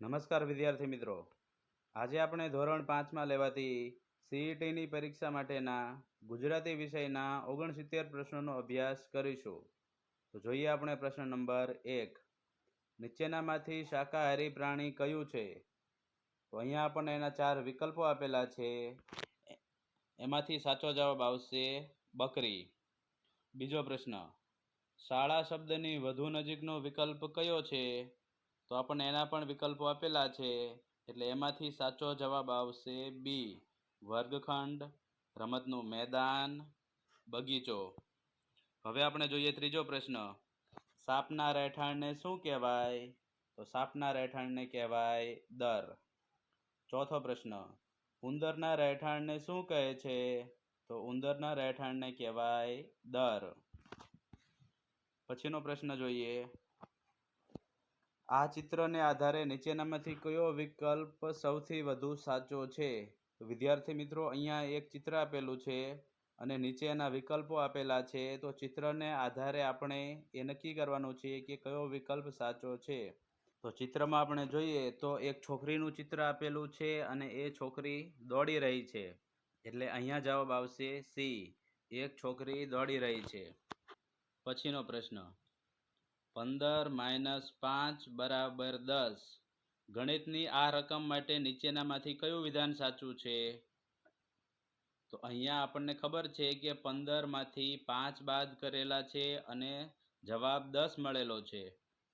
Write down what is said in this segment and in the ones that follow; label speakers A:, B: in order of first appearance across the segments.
A: નમસ્કાર વિદ્યાર્થી મિત્રો. આજે આપણે ધોરણ પાંચમાં લેવાતી સીઈટીની પરીક્ષા માટેના ગુજરાતી વિષયના ઓગણસિત્તેર પ્રશ્નોનો અભ્યાસ કરીશું. તો જોઈએ આપણે પ્રશ્ન નંબર એક. નીચેનામાંથી શાકાહારી પ્રાણી કયું છે? તો અહીંયા આપણને એના ચાર વિકલ્પો આપેલા છે. એમાંથી સાચો જવાબ આવશે બકરી. બીજો પ્રશ્ન. શાળા શબ્દની વધુ નજીકનો વિકલ્પ કયો છે? તો આપણને એના પણ વિકલ્પો આપેલા છે. એટલે એમાંથી સાચો જવાબ આવશે બી. વર્ગખંડ, રમતનું મેદાન, બગીચો. હવે આપણે જોઈએ ત્રીજો પ્રશ્ન. સાપના રહેઠાણને શું કહેવાય? તો સાપના રહેઠાણને કહેવાય દર. ચોથો પ્રશ્ન. ઉંદરના રહેઠાણને શું કહે છે? તો ઉંદરના રહેઠાણને કહેવાય દર. પછીનો પ્રશ્ન જોઈએ. આ ચિત્રને આધારે નીચેનામાંથી કયો વિકલ્પ સૌથી વધુ સાચો છે? વિદ્યાર્થી મિત્રો, અહીંયા એક ચિત્ર આપેલું છે અને નીચેના વિકલ્પો આપેલા છે. તો ચિત્રને આધારે આપણે એ નક્કી કરવાનું છે કે કયો વિકલ્પ સાચો છે. તો ચિત્રમાં આપણે જોઈએ તો એક છોકરીનું ચિત્ર આપેલું છે અને એ છોકરી દોડી રહી છે. એટલે અહીંયા જવાબ આવશે સી. એક છોકરી દોડી રહી છે. પછીનો પ્રશ્ન. પંદર માઇનસ પાંચ બરાબર દસ. ગણિતની આ રકમ માટે નીચેનામાંથી કયું વિધાન સાચું છે? તો અહીંયા આપણને ખબર છે કે પંદરમાંથી પાંચ બાદ કરેલા છે અને જવાબ દસ મળેલો છે.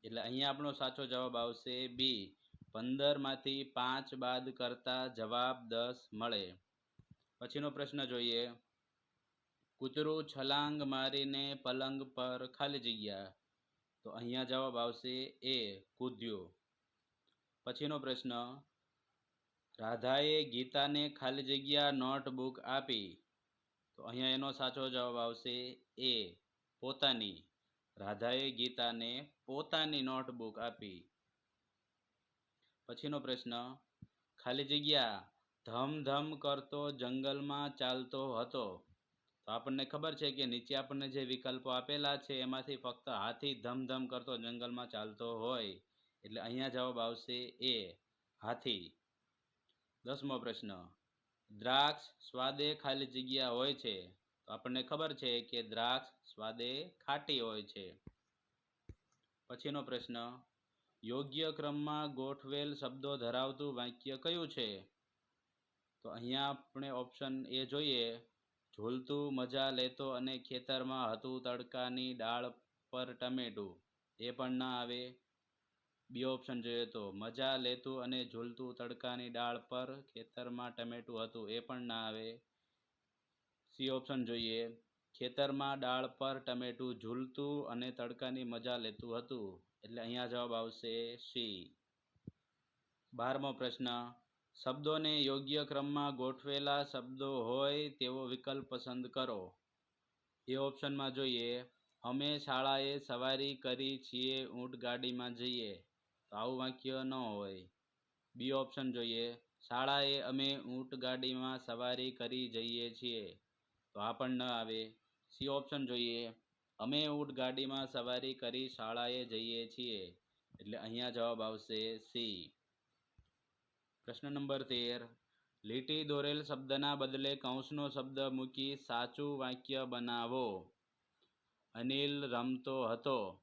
A: એટલે અહીંયા આપણો સાચો જવાબ આવશે બી. પંદરમાંથી પાંચ બાદ કરતા જવાબ દસ મળે. પછીનો પ્રશ્ન જોઈએ. કૂતરું છલાંગ મારીને પલંગ પર ખાલી જગ્યા. તો અહીંયા જવાબ આવશે એ, કૂદ્યો. પછીનો પ્રશ્ન, રાધાએ ગીતાને ખાલી જગ્યા નોટબુક આપી. તો અહીંયા એનો સાચો જવાબ આવશે એ, પોતાની. રાધાએ ગીતાને પોતાની નોટબુક આપી. પછીનો પ્રશ્ન, ખાલી જગ્યા ધમ ધમ કરતો જંગલમાં ચાલતો હતો. તો આપણને ખબર છે કે નીચે આપણને જે વિકલ્પો આપેલા છે, એમાંથી ફક્ત હાથી ધમધમ કરતો જંગલમાં ચાલતો હોય. એટલે અહીંયા જવાબ આવશે એ, હાથી. દસમો પ્રશ્ન. દ્રાક્ષ સ્વાદે ખાલી જગ્યા હોય છે. તો આપણને ખબર છે કે દ્રાક્ષ સ્વાદે ખાટી હોય છે. પછીનો પ્રશ્ન. યોગ્ય ક્રમમાં ગોઠવેલ શબ્દો ધરાવતું વાક્ય કયું છે? તો અહીંયા આપણે ઓપ્શન એ જોઈએ. ઝૂલતું મજા લેતો અને ખેતરમાં હતું તડકાની ડાળ પર ટમેટું, એ પણ ના આવે. બી ઓપ્શન જોઈએ તો, મજા લેતું અને ઝૂલતું તડકાની ડાળ પર ખેતરમાં ટમેટું હતું, એ પણ ના આવે. સી ઓપ્શન જોઈએ, ખેતરમાં ડાળ પર ટમેટું ઝૂલતું અને તડકાની મજા લેતું હતું, એટલે અહીંયા જવાબ આવશે સી બારમો પ્રશ્ન શબ્દોને યોગ્ય ક્રમમાં ગોઠવેલા શબ્દો હોય તેવો વિકલ્પ પસંદ કરો. એ ઓપ્શનમાં જોઈએ, અમે શાળાએ સવારી કરી છીએ, ઊંટ ગાડીમાં જઈએ. તો આવું વાક્ય ન હોય. બી ઓપ્શન જોઈએ, શાળાએ અમે ઊંટ ગાડીમાં સવારી કરી જઈએ છીએ. તો આ પણ ન આવે. સી ઓપ્શન જોઈએ, અમે ઊંટ ગાડીમાં સવારી કરી શાળાએ જઈએ છીએ. એટલે અહીંયા જવાબ આવશે સી. પ્રશ્ન નંબર તેર. લીટી દોરેલ શબ્દના બદલે કૌંસનો શબ્દ મૂકી સાચું વાક્ય બનાવો. અનિલ રમતો હતો.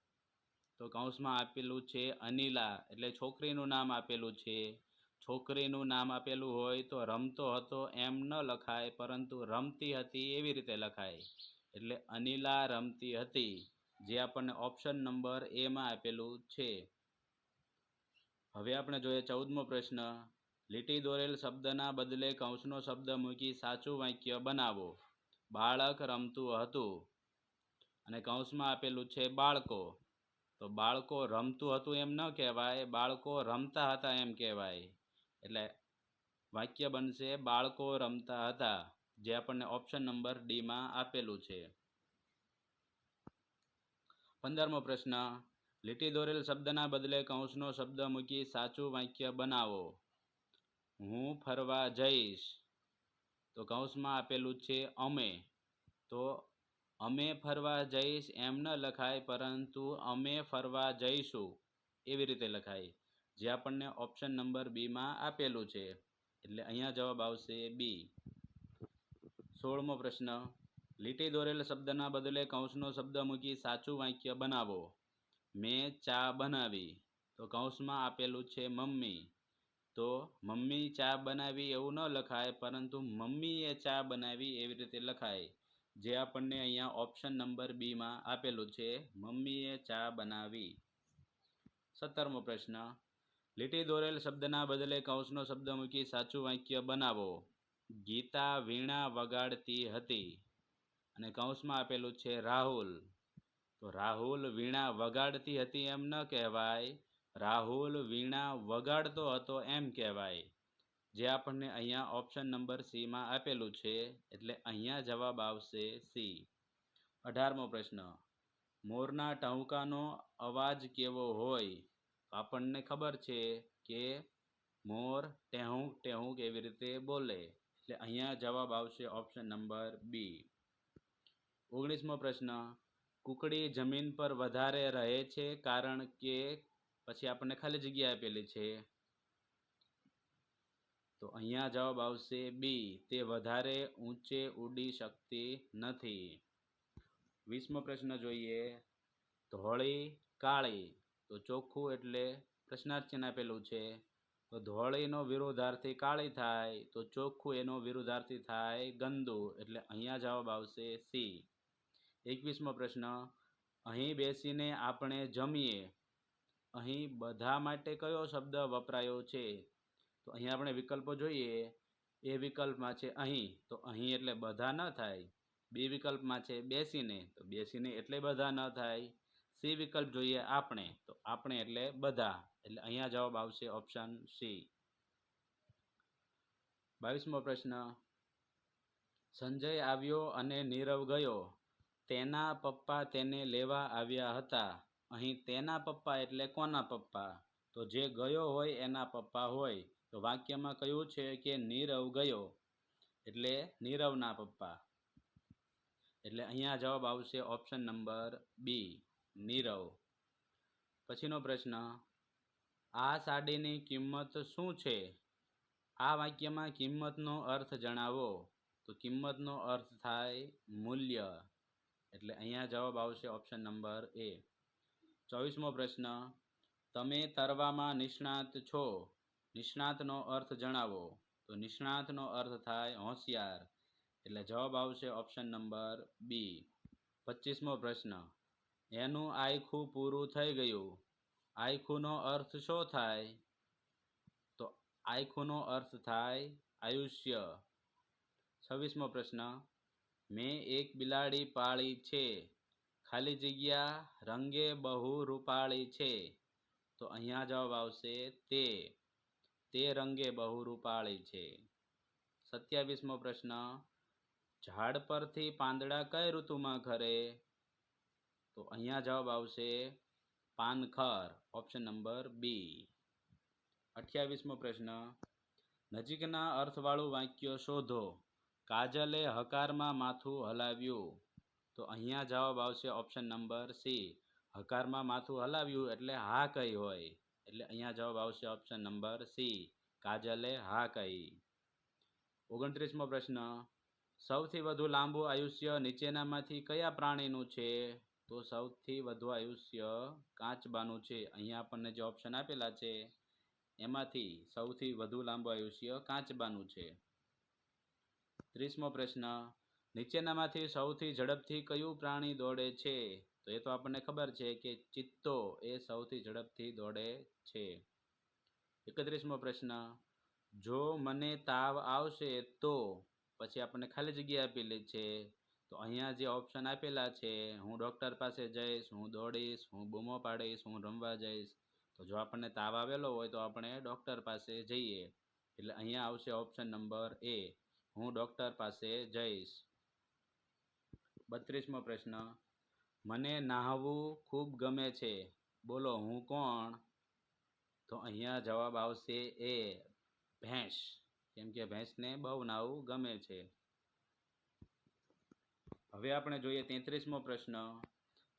A: તો કૌંસમાં આપેલું છે અનિલા, એટલે છોકરીનું નામ આપેલું છે. છોકરીનું નામ આપેલું હોય તો રમતો હતો એમ ન લખાય, પરંતુ રમતી હતી એવી રીતે લખાય. એટલે અનિલા રમતી હતી, જે આપણને ઓપ્શન નંબર એમાં આપેલું છે. હવે આપણે જોઈએ ચૌદમો પ્રશ્ન. લીટી દોરેલ શબ્દના બદલે કૌંસનો શબ્દ મૂકી સાચું વાક્ય બનાવો. બાળક રમતું હતું અને કૌંસમાં આપેલું છે બાળકો. તો બાળકો રમતું હતું એમ ન કહેવાય, બાળકો રમતા હતા એમ કહેવાય. એટલે વાક્ય બનશે બાળકો રમતા હતા, જે આપણને ઓપ્શન નંબર ડીમાં આપેલું છે. પંદરમો પ્રશ્ન, લીટી દોરેલ શબ્દના બદલે કૌંસનો શબ્દ મૂકી સાચું વાક્ય બનાવો. હું ફરવા જઈશ. તો કૌંસમાં આપેલું છે, અમે. તો, અમે ફરવા જઈશ એમ ન લખાય, પરંતુ અમે ફરવા જઈશું. એવી રીતે લખાય. જે આપણને ઓપ્શન નંબર બીમાં આપેલું છે. એટલે અહીંયા જવાબ આવશે બી. સોળમો પ્રશ્ન. લીટી દોરેલ શબ્દના બદલે કૌંસનો શબ્દ મૂકી સાચું વાક્ય બનાવો. મેં ચા બનાવી. તો કૌંસમાં આપેલું છે, મમ્મી. તો મમ્મી ચા બનાવી એવું ન લખાય, પરંતુ મમ્મીએ ચા બનાવી એવી રીતે લખાય, જે આપણને અહીંયા ઓપ્શન નંબર બીમાં આપેલું છે, મમ્મીએ ચા બનાવી. સત્તરમો પ્રશ્ન, લીટી દોરેલ શબ્દના બદલે કૌંસનો શબ્દ મૂકી સાચું વાક્ય બનાવો. ગીતા વીણા વગાડતી હતી. અને કૌંસમાં આપેલું છે, રાહુલ. તો રાહુલ વીણા વગાડતી હતી એમ ન કહેવાય રાહુલ વીણા વગાડતો હતો એમ કહેવાય. જે આપણને અહીંયા ઓપ્શન નંબર સીમાં આપેલું છે, એટલે અહીંયા જવાબ આવશે સી અઢારમો પ્રશ્ન. મોરના ટહુકાનો અવાજ કેવો હોય? આપણને ખબર છે કે મોર ટેહુંક ટેહુંક એવી રીતે બોલે, એટલે અહીંયા જવાબ આવશે ઓપ્શન નંબર બી ઓગણીસમો પ્રશ્ન. કુકડી જમીન પર વધારે રહે છે કારણ કે પછી આપણને ખાલી જગ્યા આપેલી છે. તો અહીંયા જવાબ આવશે બી, તે વધારે ઊંચે ઉડી શકતી નથી. વીસમો પ્રશ્ન જોઈએ. ધોળી, કાળી. તો ચોખ્ખું એટલે પ્રશ્નાર્થ ચિહ્ન આપેલું છે. તો ધોળીનો વિરોધાર્થી કાળી થાય, તો ચોખ્ખું એનો વિરોધાર્થી થાય ગંદુ. એટલે અહીંયા જવાબ આવશે સી. એકવીસમો પ્રશ્ન. અહીં બેસીને આપણે જમીએ. અહીં બધા માટે કયો શબ્દ વપરાયો છે? તો અહીં આપણે વિકલ્પો જોઈએ. એ વિકલ્પમાં છે અહીં. તો અહીં એટલે બધા ન થાય. બી વિકલ્પમાં છે બેસીને. તો બેસીને એટલે બધા ન થાય. સી વિકલ્પ જોઈએ આપણે. તો આપણે એટલે બધા. એટલે અહીંયા જવાબ આવશે ઓપ્શન સી. બાવીસમો પ્રશ્ન. સંજય આવ્યો અને નીરવ ગયો. તેના પપ્પા તેને લેવા આવ્યા હતા. અહીં તેના પપ્પા એટલે કોના પપ્પા? તો જે ગયો હોય એના પપ્પા હોય. તો વાક્યમાં કયું છે કે નીરવ ગયો. એટલે નીરવના પપ્પા. એટલે અહીંયા જવાબ આવશે ઓપ્શન નંબર બી, નીરવ. પછીનો પ્રશ્ન, આ સાડીની કિંમત શું છે? આ વાક્યમાં કિંમતનો અર્થ જણાવો. તો કિંમતનો અર્થ થાય મૂલ્ય. એટલે અહીંયા જવાબ આવશે ઓપ્શન નંબર એ. ચોવીસમો પ્રશ્ન. તમે તરવામાં નિષ્ણાત છો. નિષ્ણાતનો અર્થ જણાવો. તો નિષ્ણાતનો અર્થ થાય હોશિયાર. એટલે જવાબ આવશે ઓપ્શન નંબર બી. પચીસમો પ્રશ્ન. એનું આયખું પૂરું થઈ ગયું. આયખુંનો અર્થ શો થાય? તો આયખુંનો અર્થ થાય આયુષ્ય. છવ્વીસમો પ્રશ્ન. મેં એક બિલાડી પાળી છે. ખાલી જગ્યા રંગે બહુ રૂપાળી છે. તો અહીંયા જવાબ આવશે તે. તે રંગે બહુ રૂપાળી છે. સત્યાવીસમો પ્રશ્ન. ઝાડ પરથી પાંદડા કઈ ઋતુમાં ખરે તો અહીંયા જવાબ આવશે પાનખર ઓપ્શન નંબર બી અઠ્યાવીસમો પ્રશ્ન. નજીકના અર્થવાળું વાક્ય શોધો. કાજલે હકારમાં માથું હલાવ્યું. તો અહીંયા જવાબ આવશે ઓપ્શન નંબર સી હકારમાં માથું હલાવ્યું એટલે હા કહી હોય. એટલે અહીંયા જવાબ આવશે ઓપ્શન નંબર સી કાજલે હા કહી ઓગણત્રીસમો પ્રશ્ન. સૌથી વધુ લાંબુ આયુષ્ય નીચેનામાંથી કયા પ્રાણીનું છે? તો સૌથી વધુ આયુષ્ય કાચબાનું છે. અહીંયા આપણને જે ઓપ્શન આપેલા છે, એમાંથી સૌથી વધુ લાંબુ આયુષ્ય કાચબાનું છે. ત્રીસમો પ્રશ્ન. નીચેનામાંથી સૌથી ઝડપથી કયું પ્રાણી દોડે છે? તો એ તો આપણને ખબર છે કે ચિત્તો એ સૌથી ઝડપથી દોડે છે. એકત્રીસમો પ્રશ્ન, જો મને તાવ આવશે તો પછી આપણને ખાલી જગ્યા આપેલી છે, તો અહીંયા જે ઓપ્શન આપેલા છે, હું ડૉક્ટર પાસે જઈશ, હું દોડીશ, હું બૂમો પાડીશ, હું રમવા જઈશ, તો જો આપણને તાવ આવેલો હોય તો આપણે ડૉક્ટર પાસે જઈએ. એટલે અહીંયા આવશે ઓપ્શન નંબર એ, હું ડૉક્ટર પાસે જઈશ. બત્રીસમો પ્રશ્ન. મને નાહવું ખૂબ ગમે છે. બોલો, હું કોણ? તો અહીંયા જવાબ આવશે એ ભેંસ. કેમ કે ભેંસને બહુ નાહવું ગમે છે. હવે આપણે જોઈએ તેત્રીસમો પ્રશ્ન.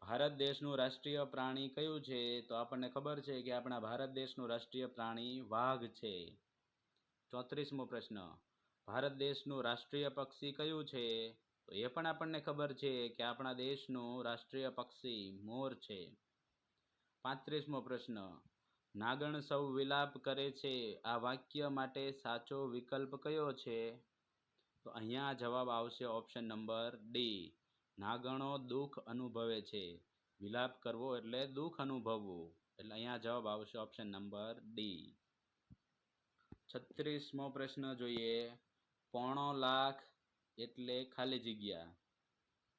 A: ભારત દેશનું રાષ્ટ્રીય પ્રાણી કયું છે? તો આપણને ખબર છે કે આપણા ભારત દેશનું રાષ્ટ્રીય પ્રાણી વાઘ છે. ચોત્રીસમો પ્રશ્ન. ભારત દેશનું રાષ્ટ્રીય પક્ષી કયું છે? તો એ પણ આપણને ખબર છે કે આપણા દેશનું રાષ્ટ્રીય પક્ષી મોર છે. પાંત્રીસમો પ્રશ્ન. નાગણ સૌ વિલાપ કરે છે. આ વાક્ય માટે સાચો વિકલ્પ કયો છે? તો અહીંયા જવાબ આવશે ઓપ્શન નંબર ડી. નાગણો દુઃખ અનુભવે છે. વિલાપ કરવો એટલે દુઃખ અનુભવવું. એટલે અહીંયા જવાબ આવશે ઓપ્શન નંબર ડી. છત્રીસમો પ્રશ્ન જોઈએ. પોણો લાખ એટલે ખાલી જગ્યા.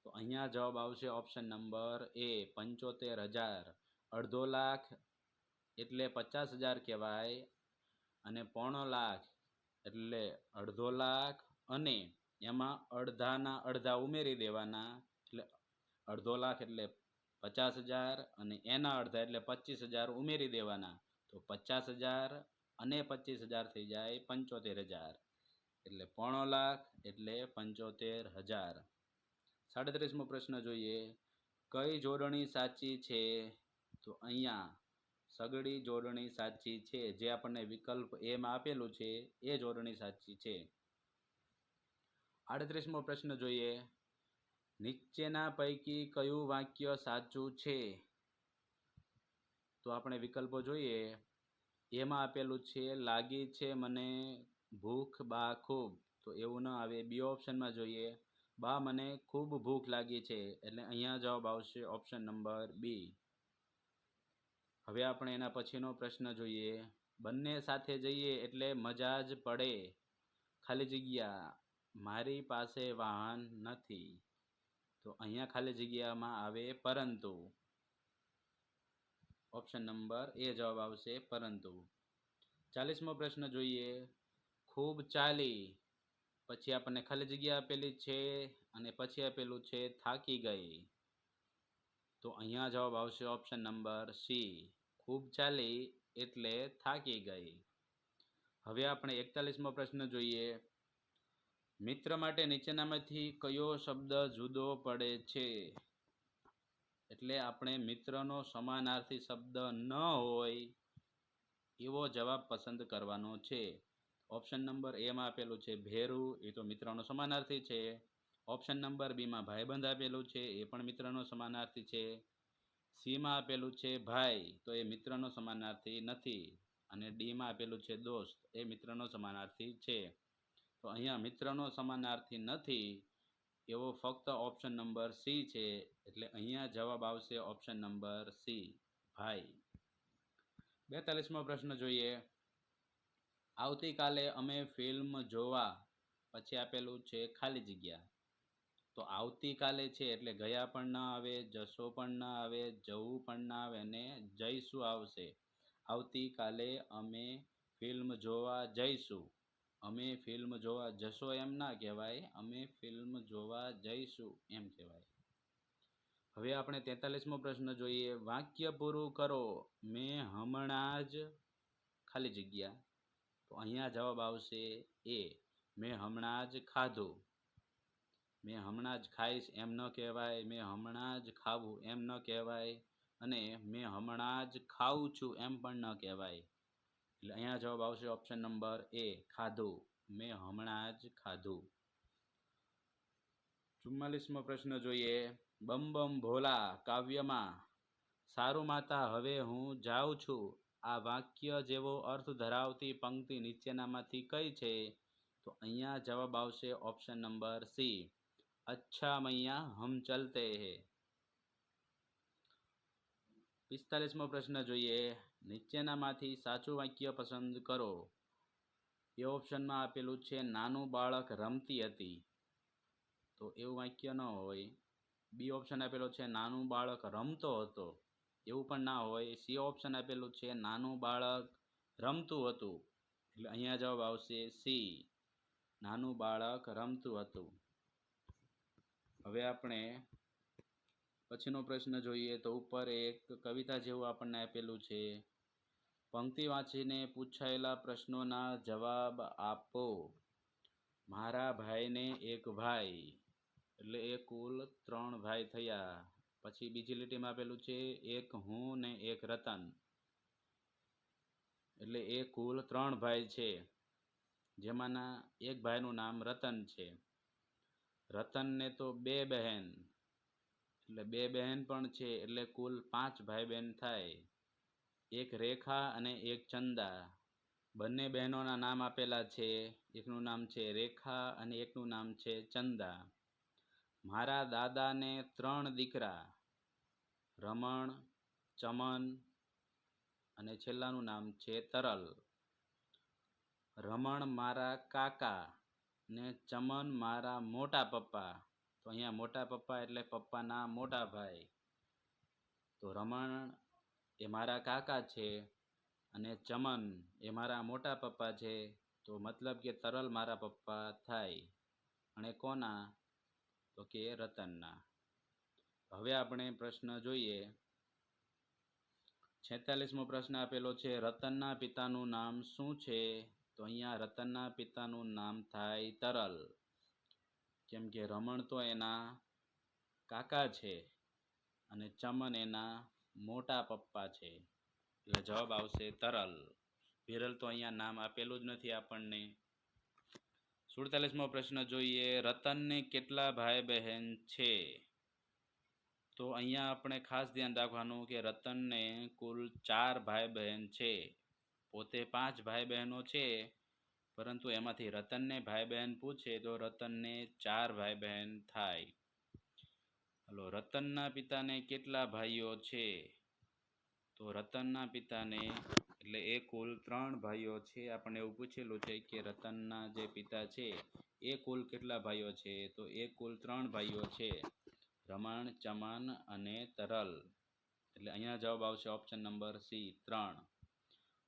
A: તો અહીંયા જવાબ આવશે ઓપ્શન નંબર એ પંચોતેર હજાર. અડધો લાખ એટલે પચાસ હજાર કહેવાય. અને પોણો લાખ એટલે અડધો લાખ. અને એમાં અડધાના અડધા ઉમેરી દેવાના એટલે અડધો લાખ એટલે પચાસ હજાર અને એના અડધા એટલે પચીસ હજાર ઉમેરી દેવાના. તો પચાસ હજાર અને પચીસ હજાર થઈ જાય પંચોતેર હજાર. એટલે પોણો લાખ એટલે પંચોતેર હજાર. સાડત્રીસમો પ્રશ્ન જોઈએ. કઈ જોડણી સાચી છે? તો અહીંયા સગડી જોડણી સાચી છે. જે આપણને વિકલ્પ એમાં આપેલું છે, એ જોડણી સાચી છે. આડત્રીસમો પ્રશ્ન જોઈએ. નીચેના પૈકી કયું વાક્ય સાચું છે? તો આપણે વિકલ્પો જોઈએ. એમાં આપેલું છે, લાગી છે મને ભૂખ બા ખૂબ. તો એવું ન આવે. બી ઓપ્શનમાં જોઈએ. બા, મને ખૂબ ભૂખ લાગી છે. એટલે અહીંયા જવાબ આવશે ઓપ્શન નંબર બી. હવે આપણે એના પછીનો પ્રશ્ન જોઈએ. બંને સાથે જઈએ એટલે મજા જ પડે. ખાલી જગ્યા. મારી પાસે વાહન નથી. તો અહીંયા ખાલી જગ્યામાં આવે પરંતુ. ઓપ્શન નંબર એ જવાબ આવશે પરંતુ. ચાલીસમો પ્રશ્ન જોઈએ. ખૂબ ચાલી, પછી આપણને ખાલી જગ્યા આપેલી છે અને પછી આપેલું છે થાકી ગઈ. તો અહીંયા જવાબ આવશે ઓપ્શન નંબર સી ખૂબ ચાલી એટલે થાકી ગઈ. હવે આપણે એકતાલીસમો પ્રશ્ન જોઈએ. મિત્ર માટે નીચેનામાંથી કયો શબ્દ જુદો પડે છે? એટલે આપણે મિત્રનો સમાનાર્થી શબ્દ ન હોય એવો જવાબ પસંદ કરવાનો છે. ઓપ્શન નંબર એમાં આપેલું છે, ભેરું, એ તો મિત્રનો સમાનાર્થી છે. ઓપ્શન નંબર બીમાં ભાઈબંધ આપેલું છે, એ પણ મિત્રનો સમાનાર્થી છે. સીમાં આપેલું છે, ભાઈ, તો એ મિત્રનો સમાનાર્થી નથી. અને ડીમાં આપેલું છે, દોસ્ત, એ મિત્રનો સમાનાર્થી છે. તો અહીંયા મિત્રનો સમાનાર્થી નથી, એવો ફક્ત ઓપ્શન નંબર સી છે. એટલે અહીંયા જવાબ આવશે ઓપ્શન નંબર સી ભાઈ. બેતાલીસમો પ્રશ્ન જોઈએ. આવતીકાલે અમે ફિલ્મ જોવા પછી આપેલું છે ખાલી જગ્યા. તો આવતીકાલે છે એટલે ગયા પણ ના આવે, જશો પણ ના આવે, જવું પણ ના આવે અને જઈશું આવશે. આવતીકાલે અમે ફિલ્મ જોવા જઈશું. અમે ફિલ્મ જોવા જશો એમ ના કહેવાય, અમે ફિલ્મ જોવા જઈશું એમ કહેવાય. હવે આપણે તેતાલીસમો પ્રશ્ન જોઈએ. વાક્ય પૂરું કરો. મેં હમણાં જ ખાલી જગ્યા. તો અહીંયા જવાબ આવશે એ, મેં હમણાં જ ખાધું. મેં હમણાં જ ખાઈશ, એમ ન કહેવાય. મેં હમણાં જ ખાવું, એમ ન કહેવાય. અને મેં હમણાં જ ખાઉં છું, એમ પણ ન કહેવાય. એટલે અહીંયા જવાબ આવશે ઓપ્શન નંબર એ, ખાધું. મેં હમણાં જ ખાધું. ચુમ્માલીસમો પ્રશ્ન જોઈએ. બમ બમ ભોલા કાવ્યમાં, સારું માતા, હવે હું જાઉં છું. આ વાક્ય જેવો અર્થ ધરાવતી પંક્તિ નીચેનામાંથી કઈ છે? તો અહીંયા જવાબ આવશે ઓપ્શન નંબર સી અચ્છા મૈયા, હમ ચલતે હે. પિસ્તાલીસમો પ્રશ્ન જોઈએ. નીચેનામાંથી સાચું વાક્ય પસંદ કરો. એ ઓપ્શનમાં આપેલું છે, નાનું બાળક રમતી હતી. તો એવું વાક્ય ન હોય. બી ઓપ્શન આપેલો છે, નાનું બાળક રમતો હતો. એવું પણ ના હોય. સી ઓપ્શન આપેલું છે, નાનું બાળક રમતું હતું. એટલે અહીંયા જવાબ આવશે સી નાનું બાળક રમતું હતું. હવે આપણે પછીનો પ્રશ્ન જોઈએ તો ઉપર એક કવિતા જેવું આપણને આપેલું છે. પંક્તિ વાંચીને પૂછાયેલા પ્રશ્નોના જવાબ આપો. મારા ભાઈને એક ભાઈ. એટલે એ કુલ ત્રણ ભાઈ થયા. પછી બીજી લીટીમાં આપેલું છે એક હું ને એક રતન. એટલે એ કુલ ત્રણ ભાઈ છે. જેમાંના એક ભાઈનું નામ રતન છે. રતનને તો બે બહેન. એટલે બે બહેન પણ છે, એટલે કુલ પાંચ ભાઈ બહેન થાય. એક રેખા અને એક ચંદા. બંને બહેનોના નામ આપેલા છે. એકનું નામ છે રેખા અને એકનું નામ છે ચંદા. મારા દાદાને ત્રણ દીકરા, રમણ, ચમન અને છેલ્લાનું નામ છે તરલ. રમણ મારા કાકા ને ચમન મારા મોટા પપ્પા. તો અહીંયા મોટા પપ્પા એટલે પપ્પાના મોટા ભાઈ. તો રમણ એ મારા કાકા છે અને ચમન એ મારા મોટા પપ્પા છે. તો મતલબ કે તરલ મારા પપ્પા થાય. અને કોના? તો કે રતનના. હવે આપણે પ્રશ્ન જોઈએ. છેતાલીસમો પ્રશ્ન આપેલો છે, રતનના પિતાનું નામ શું છે? તો અહીંયા રતનના પિતાનું નામ થાય તરલ. કેમ કે રમણ તો એના કાકા છે અને ચમન એના મોટા પપ્પા છે. એટલે જવાબ આવશે તરલ. વિરલ તો અહીંયા નામ આપેલું જ નથી આપણને. સુડતાલીસમો પ્રશ્ન જોઈએ. રતનને કેટલા ભાઈ બહેન છે? તો અહીંયા આપણે ખાસ ધ્યાન રાખવાનું કે રતનને કુલ ચાર ભાઈ બહેન છે. પોતે પાંચ ભાઈ બહેનો છે, પરંતુ એમાંથી રતનને ભાઈ બહેન પૂછે તો રતનને ચાર ભાઈ બહેન થાય. હલો, રતનના પિતાને કેટલા ભાઈઓ છે? તો રતનના પિતાને એટલે એ કુલ ત્રણ ભાઈઓ છે. આપણને એવું પૂછેલું છે કે રતનના જે પિતા છે, એ કુલ કેટલા ભાઈઓ છે? તો એ કુલ ત્રણ ભાઈઓ છે. રમણ, ચમન અને તરલ. એટલે અહીંયા જવાબ આવશે ઓપ્શન નંબર સી, ત્રણ.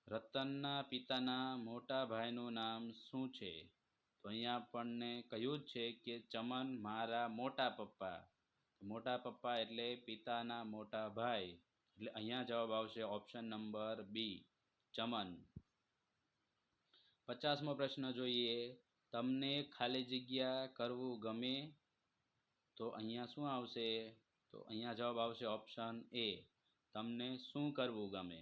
A: રતનના પિતાના મોટા ભાઈનું નામ શું છે? તો અહીંયા આપણને કહ્યું જ છે કે ચમન મારા મોટા પપ્પા. મોટા પપ્પા એટલે પિતાના મોટા ભાઈ. એટલે અહીંયા જવાબ આવશે ઓપ્શન નંબર બી. ચમન પચાસમો પ્રશ્ન જોઈએ તમને ખાલી જગ્યા કરવું ગમે તો અહીંયા શું આવશે તો અહીંયા જવાબ આવશે ઓપ્શન એ તમને શું કરવું ગમે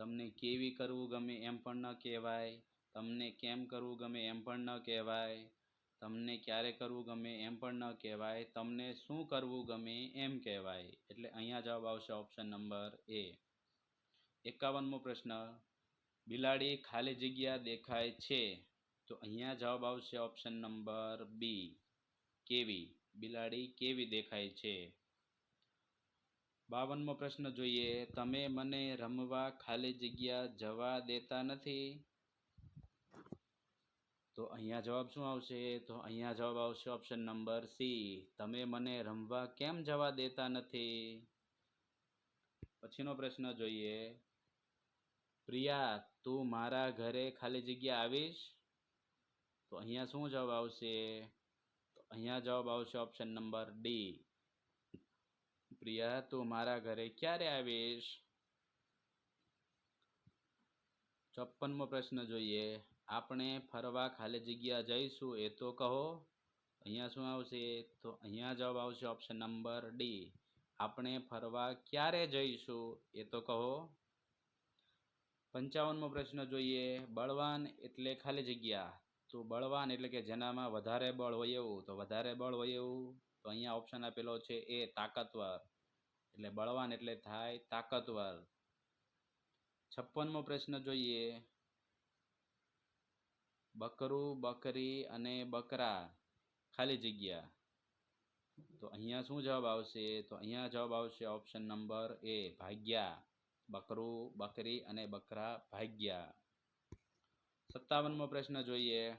A: તમને કેવી કરવું ગમે એમ પણ ન કહેવાય તમને કેમ કરવું ગમે એમ પણ ન કહેવાય તમને ક્યારે કરવું ગમે એમ પણ ન કહેવાય તમને શું કરવું ગમે એમ કહેવાય એટલે અહીંયા જવાબ આવશે ઓપ્શન નંબર એ એકાવનમો પ્રશ્ન, બિલાડી ખાલી જગ્યા દેખાય છે તો અહીંયા જવાબ આવશે ઓપ્શન નંબર બી કેવી? બિલાડી કેવી દેખાય છે? બાવનમો પ્રશ્ન જોઈએ, તમે મને રમવા ખાલી જગ્યા જવા દેતા નથી? તો અહીંયા જવાબ શું આવશે? તો અહીંયા જવાબ આવશે ઓપ્શન નંબર સી તમે મને રમવા કેમ જવા દેતા નથી? પછીનો પ્રશ્ન જોઈએ પ્રિયા, તું મારા ઘરે ખાલી જગ્યા આવીશ? તો અહીંયા શું જવાબ આવશે? તો અહીંયા જવાબ આવશે ઓપ્શન નંબર ડી પ્રિયા, તું મારા ઘરે ક્યારે આવીશ? ચોપ્પનમો પ્રશ્ન જોઈએ. આપણે ફરવા ખાલી જગ્યા જઈશું એ તો કહો. અહીંયા શું આવશે? તો અહીંયા જવાબ આવશે ઓપ્શન નંબર ડી આપણે ફરવા ક્યારે જઈશું એ તો કહો. પંચાવનમો પ્રશ્ન જોઈએ. બળવાન એટલે ખાલી જગ્યા. તો બળવાન એટલે કે જેનામાં વધારે બળ હોય એવું. તો વધારે બળ હોય એવું. તો અહીંયા ઓપ્શન આપેલો છે એ તાકાતવર. એટલે બળવાન એટલે થાય તાકાતવર. છપ્પનમો પ્રશ્ન જોઈએ. બકરું, બકરી અને બકરા ખાલી જગ્યા. તો અહીંયા શું જવાબ આવશે? તો અહીંયા જવાબ આવશે ઓપ્શન નંબર એ ભાગ્યા. બકરું, બકરી અને બકરા ભાગ્યા. સત્તાવનમો પ્રશ્ન જોઈએ.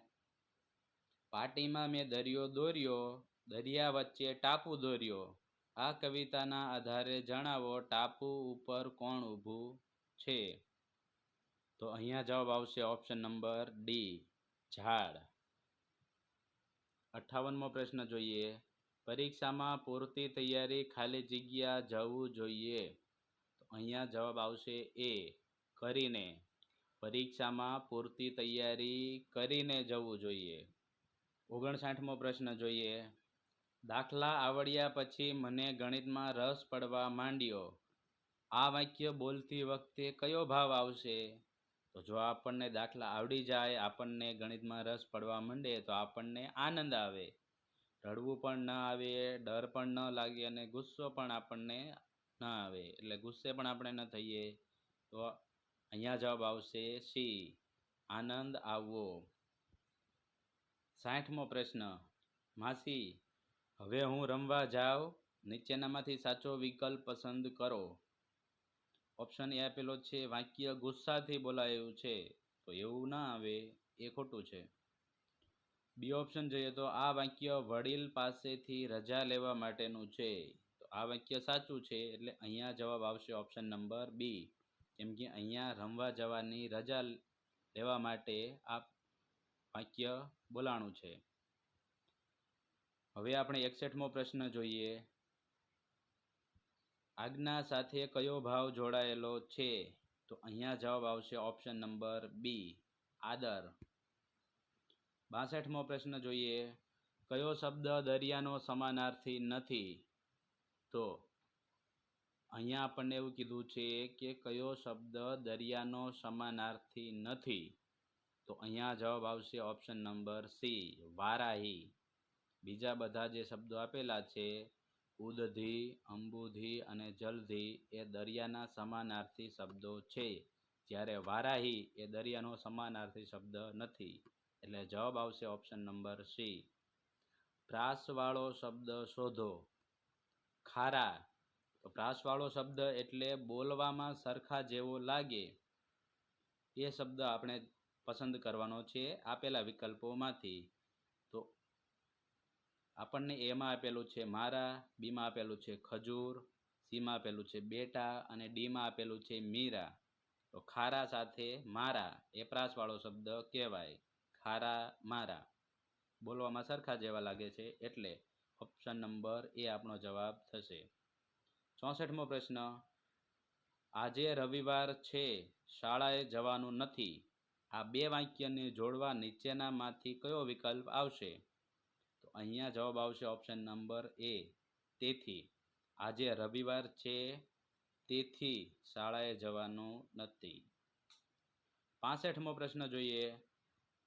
A: પાટીમાં મેં દરિયો દોર્યો, દરિયા વચ્ચે ટાપુ દોર્યો. આ કવિતાના આધારે જણાવો ટાપુ ઉપર કોણ ઊભું છે? તો અહીંયા જવાબ આવશે ઓપ્શન નંબર ડી, ઝાડ. અઠ્ઠાવનમો પ્રશ્ન જોઈએ. પરીક્ષામાં પૂરતી તૈયારી ખાલી જગ્યા જવું જોઈએ. અહીંયા જવાબ આવશે એ. કરીને પરીક્ષામાં પૂરતી તૈયારી કરીને જવું જોઈએ. ઓગણસાઠમો પ્રશ્ન જોઈએ. દાખલા આવડ્યા પછી મને ગણિતમાં રસ પડવા માંડ્યો. આ વાક્ય બોલતી વખતે કયો ભાવ આવશે? તો જો આપણને દાખલા આવડી જાય, આપણને ગણિતમાં રસ પડવા માંડે, તો આપણને આનંદ આવે. રડવું પણ ન આવે, ડર પણ ન લાગે અને ગુસ્સો પણ આપણને ન આવે. એટલે ગુસ્સે પણ આપણે ન થઈએ. તો અહીંયા જવાબ આવશે સી. આનંદ આવવો. સાઠમો પ્રશ્ન. માસી, હવે હું રમવા જાઉં? નીચેનામાંથી સાચો વિકલ્પ પસંદ કરો. ઓપ્શન એ આપેલો છે, વાક્ય ગુસ્સાથી બોલાયું છે. તો એવું ના આવે, એ ખોટું છે. બી ઓપ્શન જોઈએ તો આ વાક્ય વડીલ પાસેથી રજા લેવા માટેનું છે. આ વાક્ય સાચું છે એટલે અહીંયા જવાબ આવશે ઓપ્શન નંબર બી કેમ કે અહીંયા રમવા જવાની રજા લેવા માટે આ વાક્ય બોલાણું છે. હવે આપણે એકસઠમો પ્રશ્ન જોઈએ. આજ્ઞા સાથે કયો ભાવ જોડાયેલો છે? તો અહીંયા જવાબ આવશે ઓપ્શન નંબર બી આદર. બાસઠમો પ્રશ્ન જોઈએ. કયો શબ્દ દરિયાનો સમાનાર્થી નથી? તો અહીંયા આપણને એવું કીધું છે કે કયો શબ્દ દરિયાનો સમાનાર્થી નથી? તો અહીંયા જવાબ આવશે ઓપ્શન નંબર સી, વારાહી. બીજા બધા જે શબ્દો આપેલા છે, ઉદધી, અંબુધી અને જલધી, એ દરિયાના સમાનાર્થી શબ્દો છે. જ્યારે વારાહી એ દરિયાનો સમાનાર્થી શબ્દ નથી. એટલે જવાબ આવશે ઓપ્શન નંબર સી. પ્રાસવાળો શબ્દ શોધો. ખારા. તો પ્રાસવાળો શબ્દ એટલે બોલવામાં સરખા જેવો લાગે. એ શબ્દ આપણે પસંદ કરવાનો છે આપેલા વિકલ્પોમાંથી. તો આપણને એમાં આપેલું છે મારા, બીમાં આપેલું છે ખજૂર, સીમાં આપેલું છે બેટા અને ડીમાં આપેલું છે મીરા. તો ખારા સાથે મારા, એ પ્રાસવાળો શબ્દ કહેવાય. ખારા, મારા. બોલવામાં સરખા જેવા લાગે છે એટલે ઓપ્શન નંબર એ આપણો જવાબ થશે. ચોસઠમો પ્રશ્ન, આજે રવિવાર છે, શાળાએ જવાનું નથી. આ બે વાક્યને જોડવા નીચેનામાંથી કયો વિકલ્પ આવશે? તો અહીંયા જવાબ આવશે ઓપ્શન નંબર એ તેથી, આજે રવિવાર છે, તેથી શાળાએ જવાનું નથી. પાસઠમો પ્રશ્ન જોઈએ,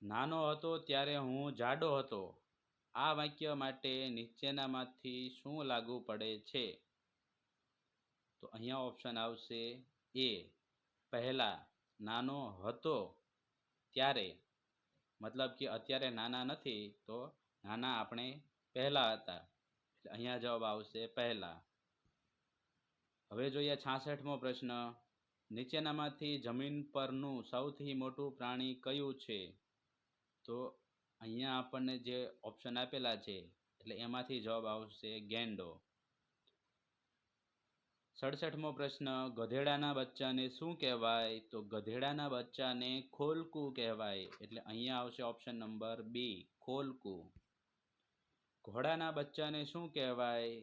A: નાનો હતો ત્યારે હું જાડો હતો. આ વાક્ય માટે નીચેનામાંથી શું લાગુ પડે છે? તો અહીંયા ઓપ્શન આવશે એ. પહેલાં, નાનો હતો ત્યારે. મતલબ કે અત્યારે નાના નથી, તો નાના આપણે પહેલાં હતા. અહીંયા જવાબ આવશે પહેલાં. હવે જોઈએ છાસઠમો પ્રશ્ન. નીચેનામાંથી જમીન પરનું સૌથી મોટું પ્રાણી કયું છે? તો અહીંયા આપણને જે ઓપ્શન આપેલા છે, એટલે એમાંથી જવાબ આવશે ગેંડો. સડસઠમો પ્રશ્ન, ગધેડાના બચ્ચાને શું કહેવાય? તો ગધેડાના બચ્ચાને ખોલકું કહેવાય, એટલે અહીંયા આવશે ઓપ્શન નંબર બી, ખોલકું. ઘોડાના બચ્ચાને શું કહેવાય?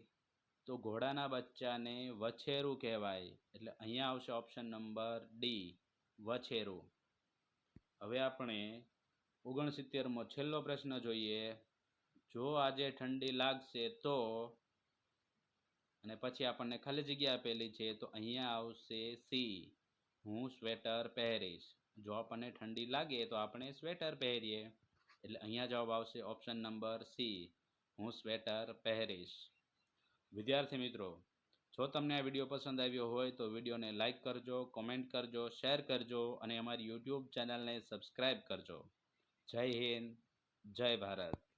A: તો ઘોડાના બચ્ચાને વછેરું કહેવાય, એટલે અહીંયા આવશે ઓપ્શન નંબર ડી, વછેરું. હવે આપણે ઓગણસિત્તેરમો છેલ્લો પ્રશ્ન જોઈએ. જો આજે ઠંડી લાગશે તો? અને પછી આપણને ખાલી જગ્યા આપેલી છે તો અહીંયા આવશે સી. હું સ્વેટર પહેરીશ. જો આપણને ઠંડી લાગે તો આપણે સ્વેટર પહેરીએ. એટલે અહીંયા જવાબ આવશે ઓપ્શન નંબર સી. હું સ્વેટર પહેરીશ. વિદ્યાર્થી મિત્રો, જો તમને આ વીડિયો પસંદ આવ્યો હોય તો વિડીયોને લાઇક કરજો, કોમેન્ટ કરજો, શેર કરજો અને અમારી યુટ્યુબ ચેનલને સબસ્ક્રાઈબ કરજો. જય હિન્દ જય ભારત.